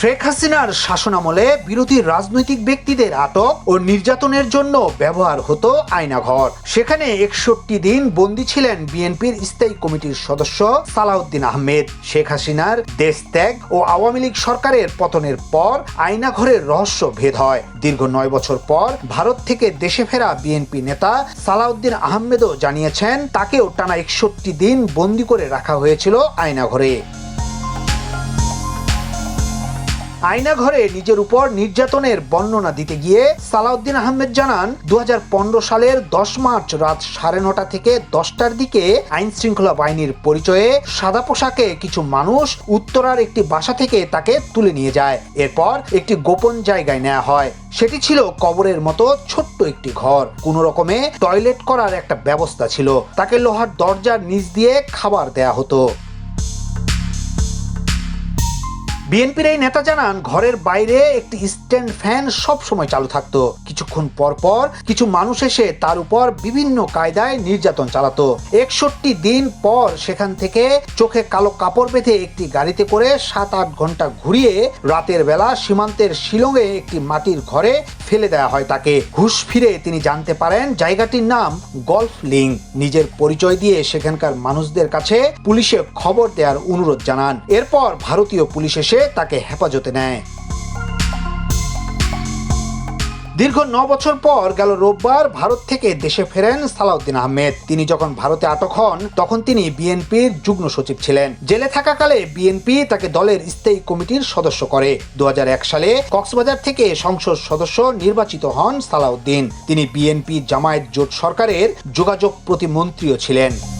শেখ হাসিনার শাসনামলে বিরোধী রাজনৈতিক ব্যক্তিদের আটক ও নির্যাতনের জন্য ব্যবহার হতো আয়নাঘর সেখানে একষট্টি দিন বন্দী ছিলেন বিএনপির স্থায়ী কমিটির সদস্য সালাউদ্দিন আহমেদ। শেখ হাসিনার দেশ ত্যাগ ও আওয়ামী লীগ সরকারের পতনের পর আয়নাঘরের রহস্য ভেদ হয়। দীর্ঘ নয় বছর পর ভারত থেকে দেশে ফেরা বিএনপি নেতা সালাউদ্দিন আহমেদও জানিয়েছেন, তাকেও টানা একষট্টি দিন বন্দী করে রাখা হয়েছিল আয়নাঘরে আয়নাঘরে নিজের উপর নির্যাতনের বর্ণনা দিতে গিয়ে সালাউদ্দিন আহমেদ জানান দু হাজার পনেরো সালের দশ মার্চ রাত সাড়ে নটা থেকে দশটার দিকে আইন শৃঙ্খলা বাহিনীর পরিচয়ে সাদা পোশাকে কিছু মানুষ উত্তরার একটি বাসা থেকে তাকে তুলে নিয়ে যায়। এরপর একটি গোপন জায়গায় নেওয়া হয়। সেটি ছিল কবরের মতো ছোট্ট একটি ঘর। কোনো রকমে টয়লেট করার একটা ব্যবস্থা ছিল। তাকে লোহার দরজার নিচ দিয়ে খাবার দেয়া হতো। বিএনপির এই নেতা জানান, ঘরের বাইরে একটি স্ট্যান্ড ফ্যান সব সময় চালু থাকতো। কিছুক্ষণ পর পর কিছু মানুষ এসে তার উপর বিভিন্ন কায়দায় নির্যাতন চালাতো। একষট্টি দিন পর সেখান থেকে চোখে কালো কাপড় বেঁধে একটি গাড়িতে করে সাত আট ঘণ্টা ঘুরিয়ে রাতের বেলা সীমান্তের শিলংয়ে একটি মাটির ঘরে ফেলে দেওয়া হয় তাকে। ঘুষ ফিরে তিনি জানতে পারেন, জায়গাটির নাম গলফ লিঙ্ক নিজের পরিচয় দিয়ে সেখানকার মানুষদের কাছে পুলিশে খবর দেওয়ার অনুরোধ জানান। এরপর ভারতীয় পুলিশ এসে তাকে হেফাজতে নেয়। দীর্ঘ ন বছর পর গেল রোববার ভারত থেকে দেশে ফেরেন সালাউদ্দিন আহমেদ। তিনি যখন ভারতে আটক হন, তখন তিনি বিএনপির যুগ্ম সচিব ছিলেন। জেলে থাকাকালে বিএনপি তাকে দলের স্থায়ী কমিটির সদস্য করে। দু হাজার এক সালে কক্সবাজার থেকে সংসদ সদস্য নির্বাচিত হন সালাউদ্দিন। তিনি বিএনপি জামায়াত জোট সরকারের যোগাযোগ প্রতিমন্ত্রীও ছিলেন।